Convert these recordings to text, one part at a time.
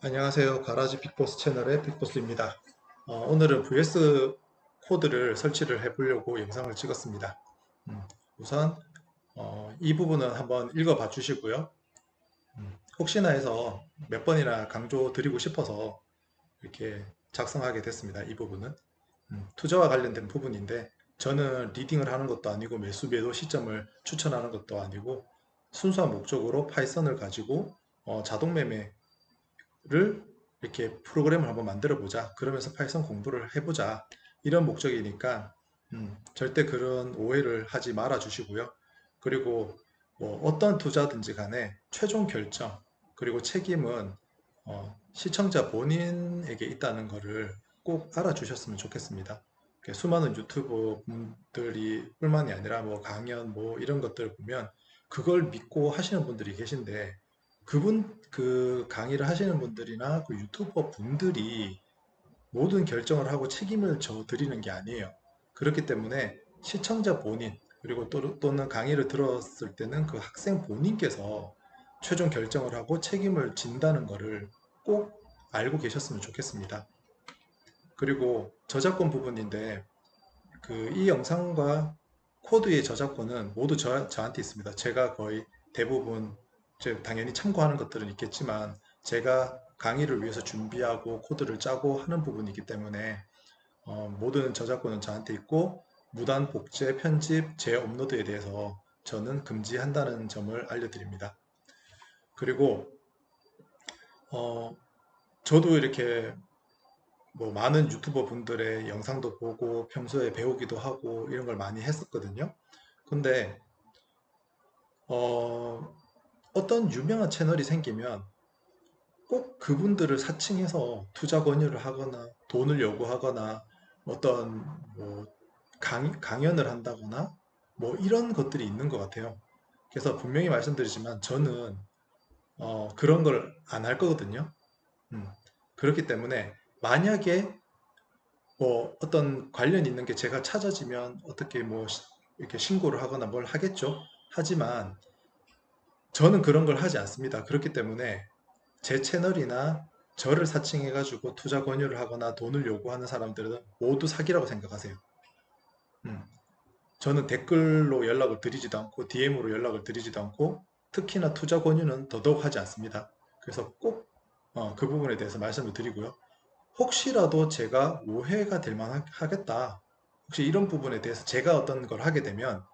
안녕하세요. 가라지 빅보스 채널의 빅보스입니다. 어, 오늘은 VS 코드를 설치를 해보려고 영상을 찍었습니다. 음, 우선 어, 이 부분은 한번 읽어봐 주시고요. 음, 혹시나 해서 몇 번이나 강조 드리고 싶어서 이렇게 작성하게 됐습니다. 이 부분은 음, 투자와 관련된 부분인데 저는 리딩을 하는 것도 아니고 매수 매도 시점을 추천하는 것도 아니고 순수한 목적으로 파이썬을 가지고 어, 자동 매매 를 이렇게 프로그램을 한번 만들어 보자. 그러면서 파이썬 공부를 해보자. 이런 목적이니까 음, 절대 그런 오해를 하지 말아 주시고요. 그리고 뭐 어떤 투자든지 간에 최종 결정 그리고 책임은 어, 시청자 본인에게 있다는 것을 꼭 알아주셨으면 좋겠습니다. 수많은 유튜버 분들이 뿐만이 아니라 뭐 강연 뭐 이런 것들을 보면 그걸 믿고 하시는 분들이 계신데 그분 그 강의를 하시는 분들이나 그 유튜버 분들이 모든 결정을 하고 책임을 져 드리는 게 아니에요. 그렇기 때문에 시청자 본인 그리고 또, 또는 강의를 들었을 때는 그 학생 본인께서 최종 결정을 하고 책임을 진다는 것을 꼭 알고 계셨으면 좋겠습니다. 그리고 저작권 부분인데 그 이 영상과 코드의 저작권은 모두 저, 저한테 있습니다. 제가 거의 대부분 당연히 참고하는 것들은 있겠지만 제가 강의를 위해서 준비하고 코드를 짜고 하는 부분이기 때문에 어, 모든 저작권은 저한테 있고 무단 복제, 편집, 재업로드에 대해서 저는 금지한다는 점을 알려드립니다. 그리고 어, 저도 이렇게 뭐 많은 유튜버 분들의 영상도 보고 평소에 배우기도 하고 이런 걸 많이 했었거든요. 근데 어, 어떤 유명한 채널이 생기면 꼭 그분들을 사칭해서 투자 권유를 하거나 돈을 요구하거나 어떤 뭐 강, 강연을 한다거나 뭐 이런 것들이 있는 것 같아요. 그래서 분명히 말씀드리지만 저는 어, 그런 걸 안 할 거거든요. 음, 그렇기 때문에 만약에 뭐 어떤 관련 있는 게 제가 찾아지면 어떻게 뭐 이렇게 신고를 하거나 뭘 하겠죠. 하지만 저는 그런 걸 하지 않습니다. 그렇기 때문에 제 채널이나 저를 사칭해가지고 투자 권유를 하거나 돈을 요구하는 사람들은 모두 사기라고 생각하세요. 음. 저는 댓글로 연락을 드리지도 않고 DM으로 연락을 드리지도 않고 특히나 투자 권유는 더더욱 하지 않습니다. 그래서 꼭그 어, 그 부분에 대해서 말씀을 드리고요. 혹시라도 제가 오해가 될 만하겠다. 혹시 이런 부분에 대해서 제가 어떤 걸 하게 되면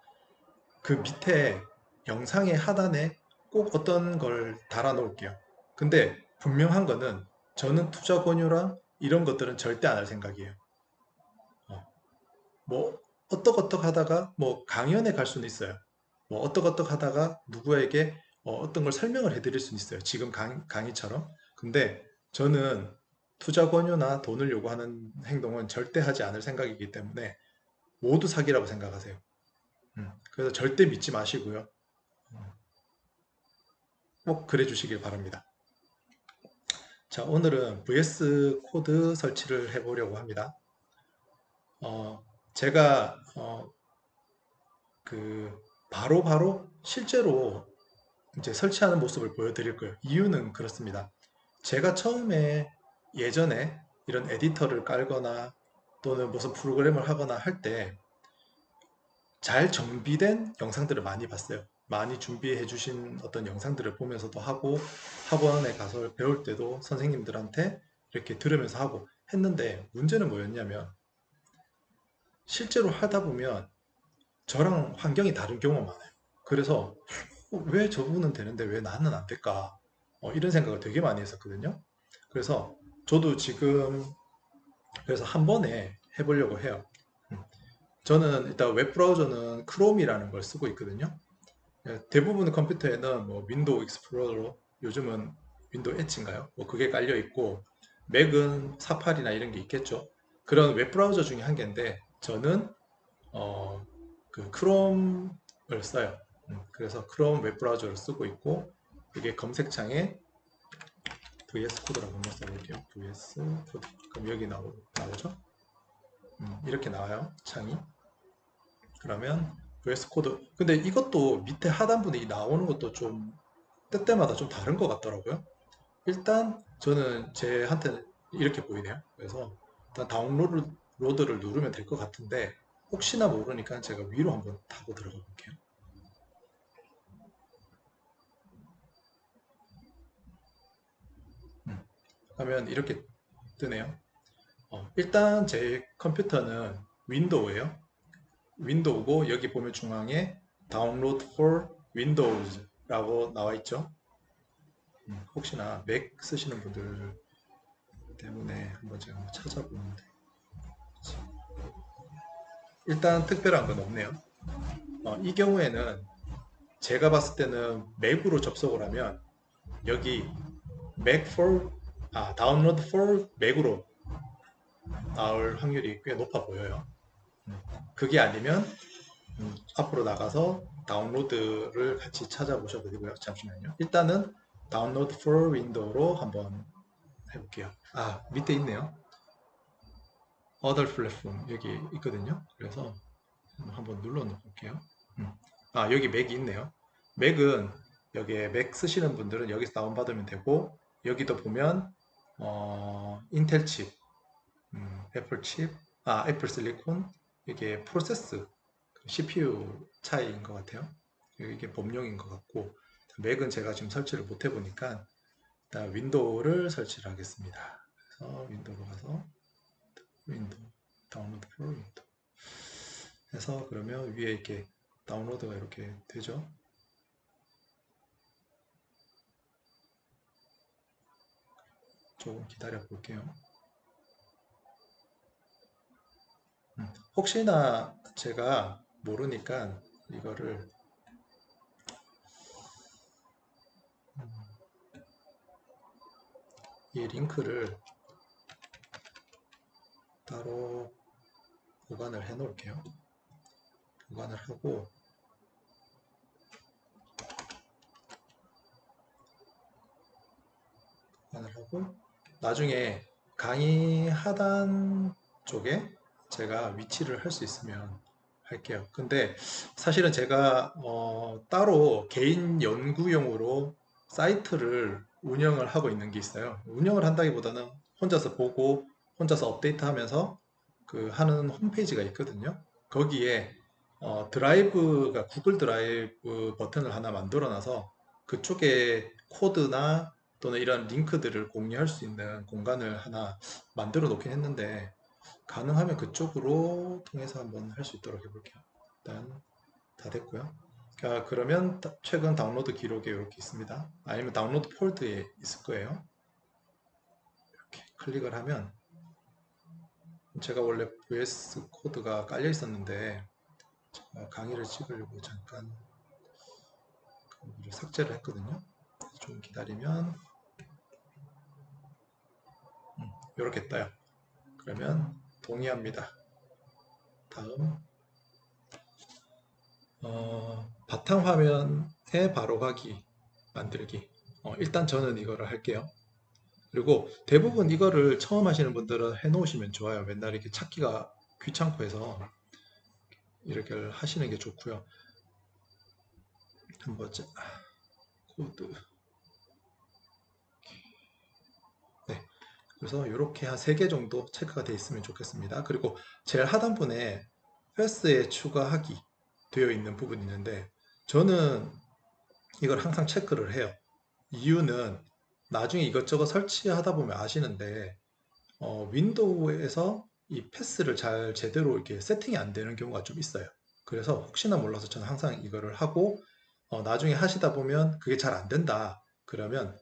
그 밑에 영상의 하단에 꼭 어떤 걸 달아 놓을게요. 근데 분명한 거는 저는 투자 권유랑 이런 것들은 절대 안 할 생각이에요. 어. 뭐 어떡어떡 하다가 뭐 강연에 갈 수는 있어요. 뭐 어떡어떡 하다가 누구에게 어, 떤걸 설명을 해드릴 수는 있어요. 지금 강, 강의처럼. 근데 저는 투자 권유나 돈을 요구하는 행동은 절대 하지 않을 생각이기 때문에 모두 사기라고 생각하세요. 음, 그래서 절대 믿지 마시고요. 꼭 그래 주시길 바랍니다. 자, 오늘은 VS 코드 설치를 해보려고 합니다. 어, 제가 어, 그 바로바로 바로 실제로 이제 설치하는 모습을 보여드릴 거예요. 이유는 그렇습니다. 제가 처음에 예전에 이런 에디터를 깔거나 또는 무슨 프로그램을 하거나 할 때 잘 정비된 영상들을 많이 봤어요. 많이 준비해 주신 어떤 영상들을 보면서도 하고 학원에 가서 배울 때도 선생님들한테 이렇게 들으면서 하고 했는데 문제는 뭐였냐면 실제로 하다 보면 저랑 환경이 다른 경우가 많아요. 그래서 어, 왜 저분은 되는데 왜 나는 안 될까? 어, 이런 생각을 되게 많이 했었거든요. 그래서 저도 지금 그래서 한 번에 해보려고 해요. 음. 저는 일단 웹 브라우저는 크롬이라는 걸 쓰고 있거든요. 예, 대부분 컴퓨터에는 뭐 윈도우 익스플로러 요즘은 윈도우 엣지인가요? 뭐 그게 깔려 있고 맥은 사파리나 이런 게 있겠죠. 그런 웹 브라우저 중에 한 개인데 저는 어, 그 크롬을 써요. 음, 그래서 크롬 웹 브라우저를 쓰고 있고 이게 검색창에 VS 코드라고 한번 써볼게요. VS 코드. 그럼 여기 나오, 나오죠? 음, 이렇게 나와요. 창이. 그러면 VS 코드. 근데 이것도 밑에 하단부에 나오는 것도 좀 때때마다 좀 다른 것 같더라고요. 일단 저는 제한테 이렇게 보이네요. 그래서 일단 다운로드를 누르면 될 것 같은데 혹시나 모르니까 제가 위로 한번 타고 들어가 볼게요. 음, 하면 이렇게 뜨네요. 어, 일단 제 컴퓨터는 윈도우예요. 윈도우고 여기 보면 중앙에 다운로드 for Windows라고 나와 있죠. 음, 혹시나 맥 쓰시는 분들 때문에 한번 제가 한번 찾아보는데 일단 특별한 건 없네요. 어, 이 경우에는 제가 봤을 때는 맥으로 접속을 하면 여기 맥 for 아 다운로드 for 맥으로 나올 확률이 꽤 높아 보여요. 음, 그게 아니면 음, 앞으로 나가서 다운로드를 같이 찾아보셔도 되고요. 잠시만요. 일단은 다운로드 for 윈도우로 한번 해볼게요. 아 밑에 있네요. other platform 여기 있거든요. 그래서 한번 눌러 볼게요. 음. 아 여기 맥이 있네요. 맥은 여기에 맥 쓰시는 분들은 여기서 다운받으면 되고 여기도 보면 어, 인텔 칩, 음, 애플 칩, 아 애플 실리콘 이게 프로세스 CPU 차이인 것 같아요. 이게 범용인 것 같고 맥은 제가 지금 설치를 못 해보니까 일단 윈도우를 설치를 하겠습니다. 그래서 윈도우로 가서 윈도우 다운로드 프로 윈도우 해서 그러면 위에 이렇게 다운로드가 이렇게 되죠. 조금 기다려 볼게요. 음, 혹시나 제가 모르니까 이거를 음, 이 링크를 따로 보관을 해 놓을게요. 보관을 하고 보관을 하고 나중에 강의 하단 쪽에 제가 위치를 할 수 있으면 할게요. 근데 사실은 제가 어, 따로 개인 연구용으로 사이트를 운영을 하고 있는 게 있어요. 운영을 한다기보다는 혼자서 보고 혼자서 업데이트 하면서 그 하는 홈페이지가 있거든요. 거기에 어, 드라이브가 구글 드라이브 버튼을 하나 만들어 놔서 그쪽에 코드나 또는 이런 링크들을 공유할 수 있는 공간을 하나 만들어 놓긴 했는데 가능하면 그쪽으로 통해서 한번 할 수 있도록 해볼게요. 일단 다 됐고요. 자, 그러면 최근 다운로드 기록에 이렇게 있습니다. 아니면 다운로드 폴드에 있을 거예요. 이렇게 클릭을 하면 제가 원래 VS 코드가 깔려 있었는데 강의를 찍으려고 잠깐 삭제를 했거든요. 좀 기다리면 음, 이렇게 떠요. 그러면 동의합니다. 다음 어, 바탕화면에 바로 가기 만들기 어, 일단 저는 이거를 할게요. 그리고 대부분 이거를 처음 하시는 분들은 해 놓으시면 좋아요. 맨날 이렇게 찾기가 귀찮고 해서 이렇게 하시는 게 좋고요. 한번 자, 코드 네, 그래서 이렇게 한 3개 정도 체크가 되어 있으면 좋겠습니다. 그리고 제일 하단분에 패스에 추가하기 되어 있는 부분이 있는데 저는 이걸 항상 체크를 해요. 이유는 나중에 이것저것 설치하다 보면 아시는데 어, 윈도우에서 이 패스를 잘 제대로 이렇게 세팅이 안 되는 경우가 좀 있어요. 그래서 혹시나 몰라서 저는 항상 이거를 하고 어, 나중에 하시다 보면 그게 잘 안 된다. 그러면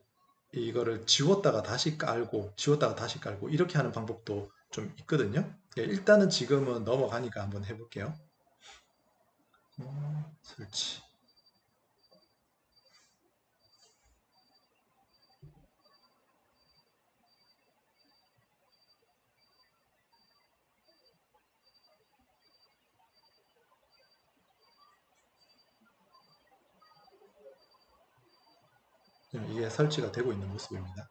이거를 지웠다가 다시 깔고 지웠다가 다시 깔고 이렇게 하는 방법도 좀 있거든요. 예, 일단은 지금은 넘어가니까 한번 해볼게요. 어, 설치. 네, 이게 설치가 되고 있는 모습입니다.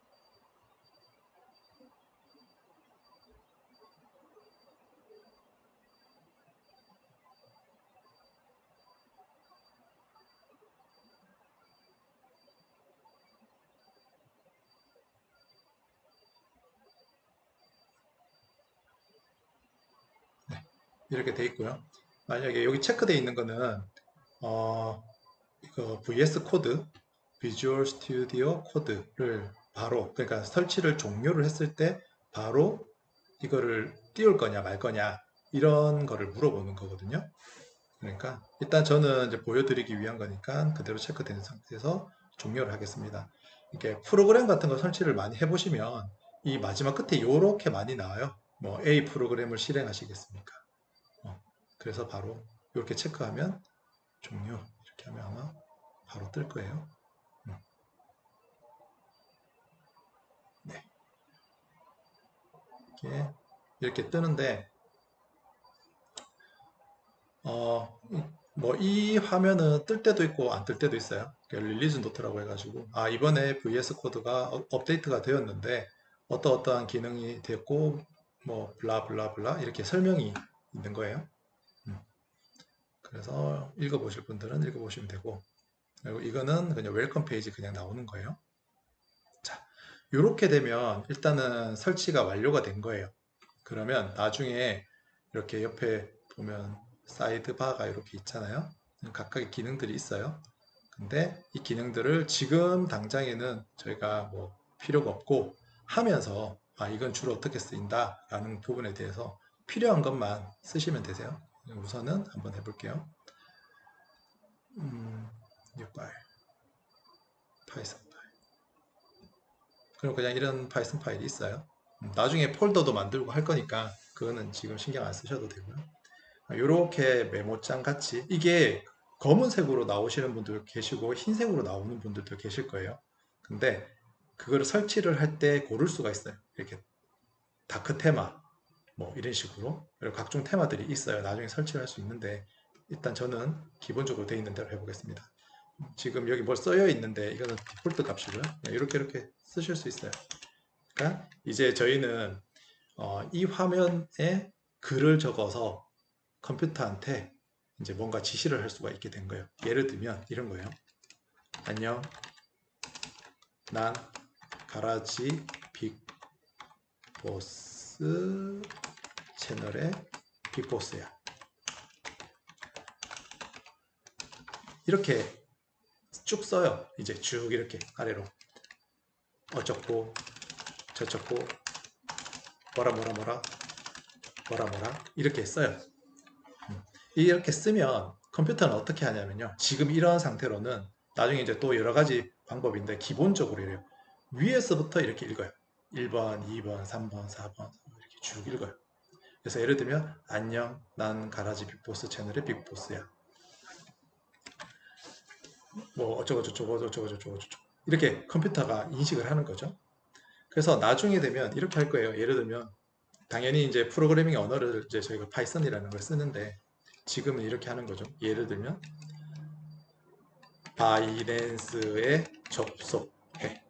네, 이렇게 돼 있고요. 만약에 여기 체크되어 있는 거는 어, 이거 VS 코드 Visual Studio 코드를 바로 그러니까 설치를 종료를 했을 때 바로 이거를 띄울 거냐 말 거냐 이런 거를 물어보는 거거든요. 그러니까 일단 저는 이제 보여드리기 위한 거니까 그대로 체크된 상태에서 종료를 하겠습니다. 이렇게 프로그램 같은 거 설치를 많이 해보시면 이 마지막 끝에 이렇게 많이 나와요. 뭐 A 프로그램을 실행하시겠습니까? 어, 그래서 바로 이렇게 체크하면 종료 이렇게 하면 아마 바로 뜰 거예요. 음. 네. 이렇게 이렇게 뜨는데 어, 뭐 이 화면은 뜰 때도 있고 안 뜰 때도 있어요. 릴리즈 노트라고 해가지고 아 이번에 VS 코드가 어- 업데이트가 되었는데 어떠 어떠한 기능이 됐고 뭐 블라블라블라 이렇게 설명이 있는 거예요. 음. 그래서 읽어보실 분들은 읽어보시면 되고 그리고 이거는 그냥 웰컴 페이지 그냥 나오는 거예요. 자, 이렇게 되면 일단은 설치가 완료가 된 거예요. 그러면 나중에 이렇게 옆에 보면 사이드바가 이렇게 있잖아요. 각각의 기능들이 있어요. 근데 이 기능들을 지금 당장에는 저희가 뭐 필요가 없고 하면서 아 이건 주로 어떻게 쓰인다 라는 부분에 대해서 필요한 것만 쓰시면 되세요. 우선은 한번 해볼게요. 음, 파일, 파이썬. 그럼 그냥 이런 파이썬 파일이 있어요. 음, 나중에 폴더도 만들고 할 거니까 그거는 지금 신경 안 쓰셔도 되고요. 이렇게 메모장 같이 이게 검은색으로 나오시는 분들 계시고 흰색으로 나오는 분들도 계실 거예요. 근데 그거를 설치를 할 때 고를 수가 있어요. 이렇게 다크 테마 뭐 이런 식으로 그리고 각종 테마들이 있어요. 나중에 설치를 할 수 있는데 일단 저는 기본적으로 되어 있는 대로 해보겠습니다. 지금 여기 뭘 써여 있는데 이거는 디폴트 값이고요. 이렇게 이렇게 쓰실 수 있어요. 그러니까 이제 저희는 어, 이 화면에 글을 적어서 컴퓨터한테 이제 뭔가 지시를 할 수가 있게 된 거예요. 예를 들면 이런 거예요. 안녕. 난 가라지 빅보스 채널의 빅보스야. 이렇게 쭉 써요. 이제 쭉 이렇게 아래로 어쩌고 저쩌고 뭐라 뭐라 뭐라 뭐라 뭐라 이렇게 써요. 이렇게 쓰면 컴퓨터는 어떻게 하냐면요. 지금 이런 상태로는 나중에 이제 또 여러 가지 방법인데 기본적으로 이래요. 위에서부터 이렇게 읽어요. 1번, 2번, 3번, 4번 이렇게 쭉 읽어요. 그래서 예를 들면 안녕, 난 가라지 빅보스 채널의 빅보스야. 뭐 어쩌고 저쩌고 어쩌고 저쩌고 저쩌고 이렇게 컴퓨터가 인식을 하는 거죠. 그래서 나중에 되면 이렇게 할 거예요. 예를 들면 당연히 이제 프로그래밍 언어를 이제 저희가 파이썬이라는 걸 쓰는데 지금은 이렇게 하는 거죠. 예를 들면 바이낸스에 접속해.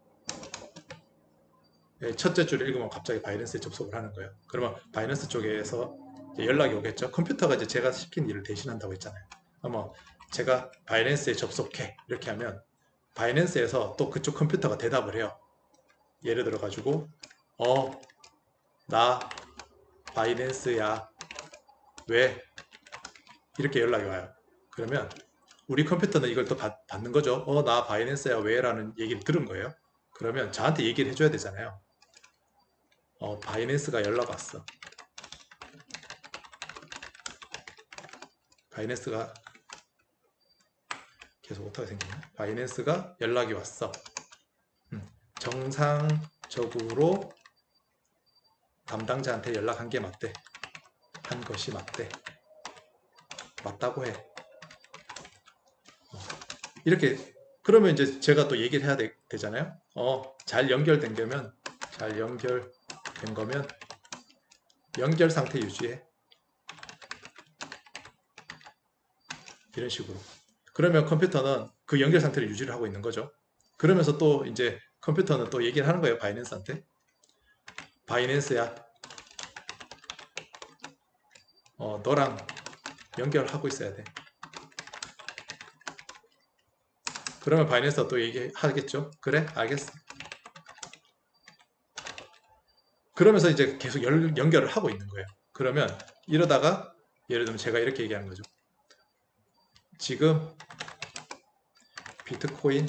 예, 첫째 줄을 읽으면 갑자기 바이낸스에 접속을 하는 거예요. 그러면 바이낸스 쪽에서 연락이 오겠죠. 컴퓨터가 이제 제가 시킨 일을 대신한다고 했잖아요. 그러면 제가 바이낸스에 접속해 이렇게 하면 바이낸스에서 또 그쪽 컴퓨터가 대답을 해요. 예를 들어 가지고 어 나 바이낸스야 왜 이렇게 연락이 와요. 그러면 우리 컴퓨터는 이걸 또 받, 는 거죠. 어, 나 바이낸스야 왜? 라는 얘기를 들은 거예요. 그러면 저한테 얘기를 해줘야 되잖아요. 어, 바이낸스가 연락 왔어. 바이낸스가 계속 못하게 생기네. 바이낸스가 연락이 왔어. 음, 정상적으로 담당자한테 연락한 게 맞대. 한 것이 맞대. 맞다고 해. 어, 이렇게 그러면 이제 제가 또 얘기를 해야 되, 잖아요 어, 잘 연결된 거면 잘 연결된 거면 연결 상태 유지해. 이런 식으로. 그러면 컴퓨터는 그 연결 상태를 유지를 하고 있는 거죠. 그러면서 또 이제 컴퓨터는 또 얘기를 하는 거예요. 바이낸스한테. 바이낸스야. 어, 너랑 연결하고 있어야 돼. 그러면 바이낸스가 또 얘기하겠죠? 그래? 알겠어. 그러면서 이제 계속 연, 연결을 하고 있는 거예요. 그러면 이러다가 예를 들면 제가 이렇게 얘기하는 거죠. 지금 비트코인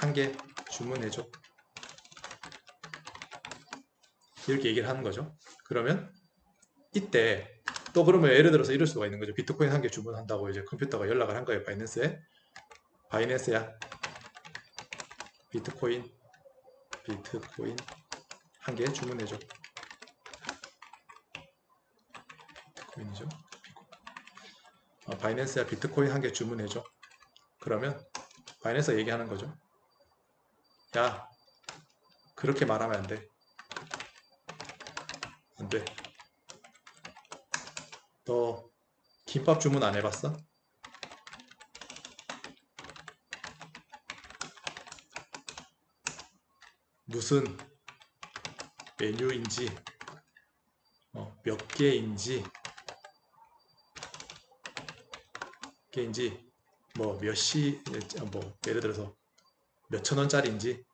한 개 주문해줘. 이렇게 얘기를 하는 거죠. 그러면 이때 또 그러면 예를 들어서 이럴 수가 있는 거죠. 비트코인 한 개 주문한다고 이제 컴퓨터가 연락을 한 거예요. 바이낸스에. 바이낸스야. 비트코인 비트코인 한 개 주문해줘. 비트코인이죠. 어, 바이낸스야 비트코인 한 개 주문해줘. 그러면 바이낸스가 얘기하는 거죠. 야, 그렇게 말하면 안 돼. 안 돼. 너 김밥 주문 안 해봤어? 무슨 메뉴인지 어, 몇 개인지 개인지 뭐 몇 시 뭐 예를 들어서 몇천 원짜리인지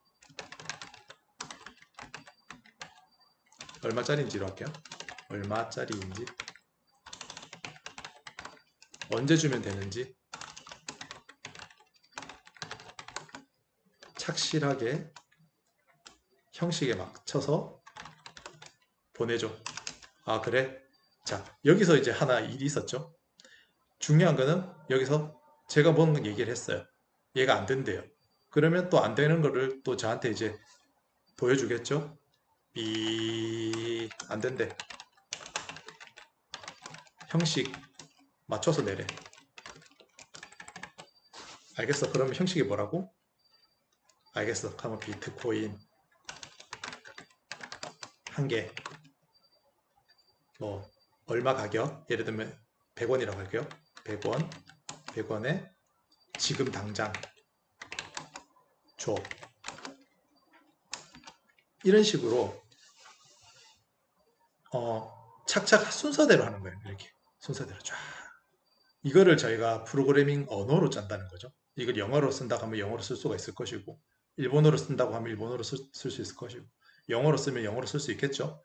얼마짜리인지로 할게요. 얼마짜리인지 언제 주면 되는지 착실하게 형식에 맞춰서 보내줘. 아, 그래? 자, 여기서 이제 하나 일이 있었죠. 중요한 거는 여기서 제가 뭔 얘기를 했어요. 얘가 안 된대요. 그러면 또 안 되는 거를 또 저한테 이제 보여주겠죠. 삐, 안 된대. 형식 맞춰서 내래. 알겠어. 그러면 형식이 뭐라고? 알겠어. 그러면 비트코인 한 개. 뭐 얼마 가격? 예를 들면 100원이라고 할게요. 100원. 100원에 지금 당장 줘. 이런 식으로 어, 착착 순서대로 하는 거예요. 이렇게 순서대로 쫙. 이거를 저희가 프로그래밍 언어로 짠다는 거죠. 이걸 영어로 쓴다고 하면 영어로 쓸 수가 있을 것이고 일본어로 쓴다고 하면 일본어로 쓸 수 있을 것이고 영어로 쓰면 영어로 쓸 수 있겠죠.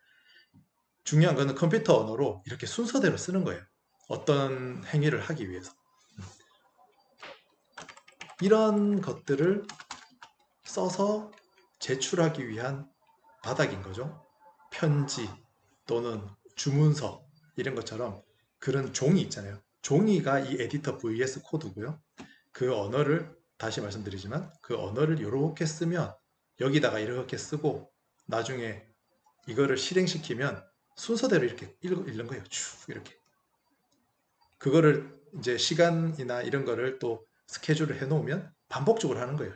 중요한 거는 컴퓨터 언어로 이렇게 순서대로 쓰는 거예요. 어떤 행위를 하기 위해서. 이런 것들을 써서 제출하기 위한 바닥인 거죠. 편지 또는 주문서 이런 것처럼 그런 종이 있잖아요. 종이가 이 에디터 vs 코드고요. 그 언어를 다시 말씀드리지만 그 언어를 이렇게 쓰면 여기다가 이렇게 쓰고 나중에 이거를 실행시키면 순서대로 이렇게 읽- 읽는 거예요. 쭉 이렇게. 그거를 이제 시간이나 이런 거를 또 스케줄을 해놓으면 반복적으로 하는 거예요.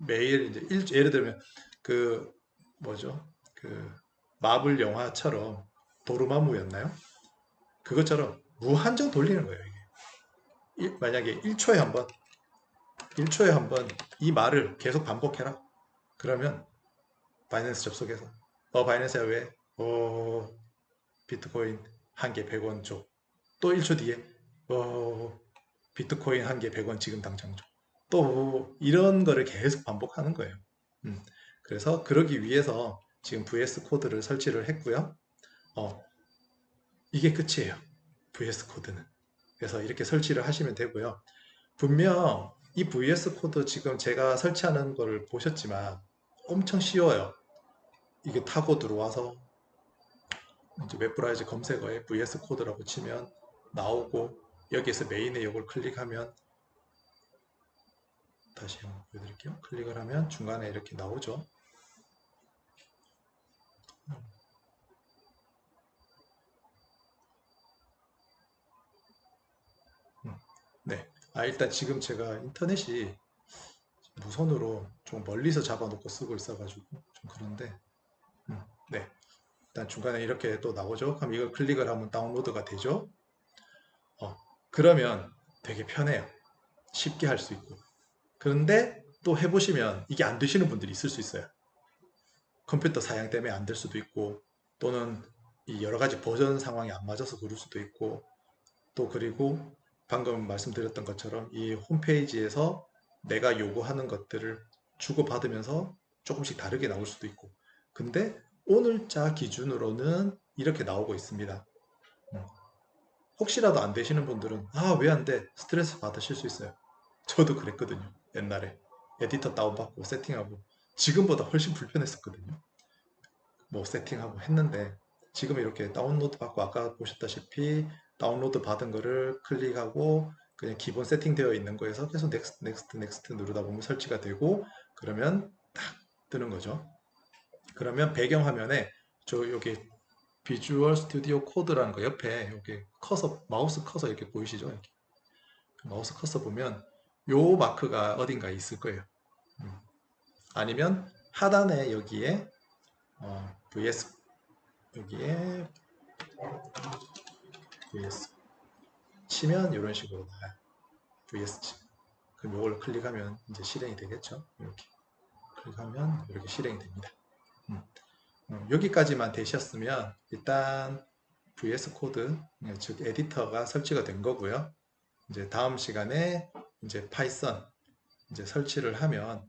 매일 이제 일, 예를 들면 그 뭐죠? 그 마블 영화처럼 도루마무였나요? 그것처럼 무한정 돌리는 거예요. 이게. 일- 만약에 1초에 한 번, 1초에 한 번 이 말을 계속 반복해라. 그러면 바이낸스 접속해서 어 바이낸스야 왜? 어 비트코인 한 개 100원 줘. 또 1초 뒤에 어 비트코인 한 개 100원 지금 당장 줘. 또 이런 거를 계속 반복하는 거예요. 음, 그래서 그러기 위해서 지금 VS 코드를 설치를 했고요. 어, 이게 끝이에요. VS 코드는. 그래서 이렇게 설치를 하시면 되고요. 분명 이 VS 코드 지금 제가 설치하는 거를 보셨지만 엄청 쉬워요. 이게 타고 들어와서 이제 웹브라우저 검색어에 VS 코드라고 치면 나오고 여기에서 메인에 이걸 클릭하면 다시 한번 보여드릴게요. 클릭을 하면 중간에 이렇게 나오죠. 음, 네. 아, 일단 지금 제가 인터넷이 무선으로 좀 멀리서 잡아놓고 쓰고 있어가지고 좀 그런데, 음, 네. 일단 중간에 이렇게 또 나오죠. 그럼 이걸 클릭을 하면 다운로드가 되죠. 어, 그러면 되게 편해요. 쉽게 할 수 있고. 그런데 또 해보시면 이게 안 되시는 분들이 있을 수 있어요. 컴퓨터 사양 때문에 안 될 수도 있고, 또는 이 여러 가지 버전 상황이 안 맞아서 그럴 수도 있고, 또 그리고 방금 말씀드렸던 것처럼 이 홈페이지에서 내가 요구하는 것들을 주고받으면서 조금씩 다르게 나올 수도 있고, 근데 오늘자 기준으로는 이렇게 나오고 있습니다. 음. 혹시라도 안 되시는 분들은 아 왜 안 돼? 스트레스 받으실 수 있어요. 저도 그랬거든요. 옛날에 에디터 다운받고 세팅하고 지금보다 훨씬 불편했었거든요. 뭐 세팅하고 했는데 지금 이렇게 다운로드 받고 아까 보셨다시피 다운로드 받은 거를 클릭하고 그냥 기본 세팅되어 있는 거에서 계속 넥스트 넥스트 넥스트 누르다 보면 설치가 되고 그러면 딱 뜨는 거죠. 그러면 배경 화면에 저 여기 비주얼 스튜디오 코드라는 거 옆에 여기 커서 마우스 커서 이렇게 보이시죠? 이렇게. 마우스 커서 보면 요 마크가 어딘가에 있을 거예요. 음. 아니면 하단에 여기에 어, vs 여기에 vs 치면 이런 식으로 나와요. vs 치. 그럼 이걸 클릭하면 이제 실행이 되겠죠. 이렇게 클릭하면 이렇게 실행이 됩니다. 음. 음, 여기까지만 되셨으면 일단 VS 코드 즉 에디터가 설치가 된 거고요. 이제 다음 시간에 이제 파이썬 이제 설치를 하면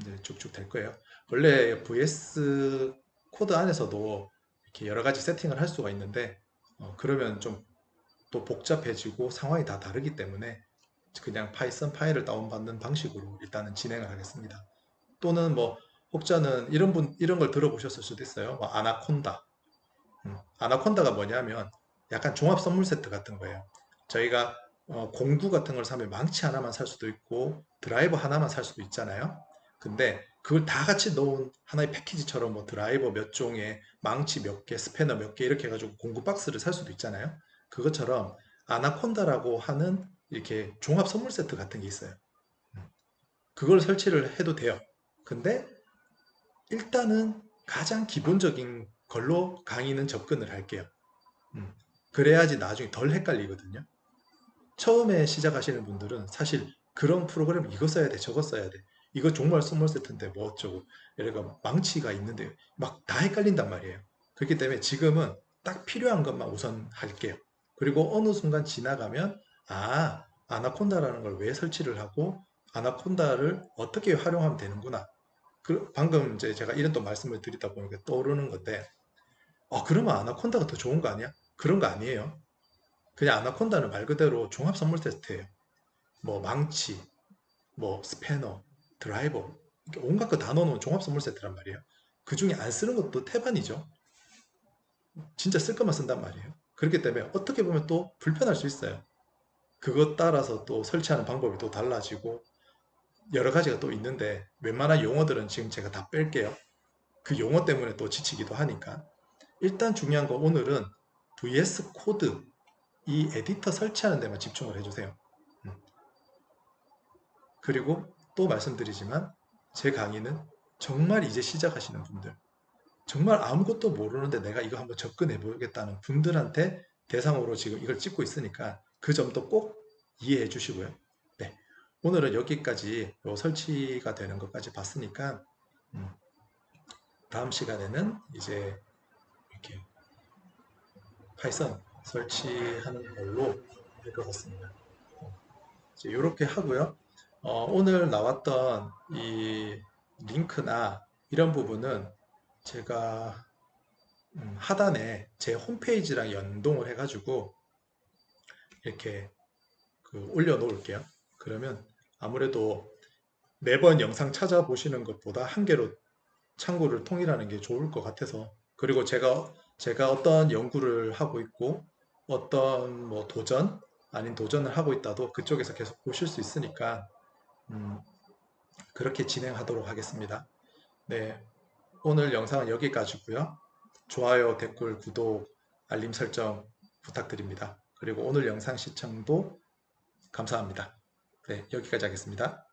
이제 쭉쭉 될 거예요. 원래 VS 코드 안에서도 이렇게 여러 가지 세팅을 할 수가 있는데 어, 그러면 좀 또 복잡해지고 상황이 다 다르기 때문에 그냥 파이썬 파일을 다운받는 방식으로 일단은 진행을 하겠습니다. 또는 뭐 혹자는 이런 분 이런 걸 들어보셨을 수도 있어요. 뭐 아나콘다. 음, 아나콘다가 뭐냐면 약간 종합 선물 세트 같은 거예요. 저희가 어, 공구 같은 걸 사면 망치 하나만 살 수도 있고 드라이버 하나만 살 수도 있잖아요. 근데 그걸 다 같이 넣은 하나의 패키지처럼 뭐 드라이버 몇 종에 망치 몇 개, 스패너 몇 개 이렇게 해가지고 공구 박스를 살 수도 있잖아요. 그것처럼 아나콘다라고 하는 이렇게 종합 선물 세트 같은 게 있어요. 음. 그걸 설치를 해도 돼요. 근데 일단은 가장 기본적인 걸로 강의는 접근을 할게요. 음. 그래야지 나중에 덜 헷갈리거든요. 처음에 시작하시는 분들은 사실 그런 프로그램 이거 써야 돼, 저거 써야 돼. 이거 정말 선물 세트인데 뭐 어쩌고. 얘가 망치가 있는데 막 다 헷갈린단 말이에요. 그렇기 때문에 지금은 딱 필요한 것만 우선 할게요. 그리고 어느 순간 지나가면 아 아나콘다라는 걸 왜 설치를 하고 아나콘다를 어떻게 활용하면 되는구나. 그 방금 이제 제가 이런 또 말씀을 드리다 보니까 떠오르는 건데 아 그러면 아나콘다가 더 좋은 거 아니야? 그런 거 아니에요. 그냥 아나콘다는 말 그대로 종합 선물 테스트예요. 뭐 망치, 뭐 스패너, 드라이버 온갖 거 다 넣어놓은 종합 선물 세트란 말이에요. 그 중에 안 쓰는 것도 태반이죠. 진짜 쓸 것만 쓴단 말이에요. 그렇기 때문에 어떻게 보면 또 불편할 수 있어요. 그것 따라서 또 설치하는 방법이 또 달라지고 여러 가지가 또 있는데 웬만한 용어들은 지금 제가 다 뺄게요. 그 용어 때문에 또 지치기도 하니까 일단 중요한 거 오늘은 VS 코드 이 에디터 설치하는 데만 집중을 해주세요. 음. 그리고 또 말씀드리지만 제 강의는 정말 이제 시작하시는 분들 정말 아무것도 모르는데 내가 이거 한번 접근해 보겠다는 분들한테 대상으로 지금 이걸 찍고 있으니까 그 점도 꼭 이해해 주시고요. 네. 오늘은 여기까지 설치가 되는 것까지 봤으니까 음, 다음 시간에는 이제 이렇게 파이썬 설치하는 걸로 할 것 같습니다. 이제 이렇게 하고요. 어, 오늘 나왔던 이 링크나 이런 부분은 제가 음, 하단에 제 홈페이지랑 연동을 해가지고 이렇게 그 올려놓을게요. 그러면 아무래도 매번 영상 찾아보시는 것보다 한 개로 창구를 통일하는 게 좋을 것 같아서 그리고 제가 제가 어떤 연구를 하고 있고 어떤 뭐 도전 아닌 도전을 하고 있다도 그쪽에서 계속 보실 수 있으니까 음, 그렇게 진행하도록 하겠습니다. 네, 오늘 영상은 여기까지고요. 좋아요, 댓글, 구독, 알림 설정 부탁드립니다. 그리고 오늘 영상 시청도 감사합니다. 네, 여기까지 하겠습니다.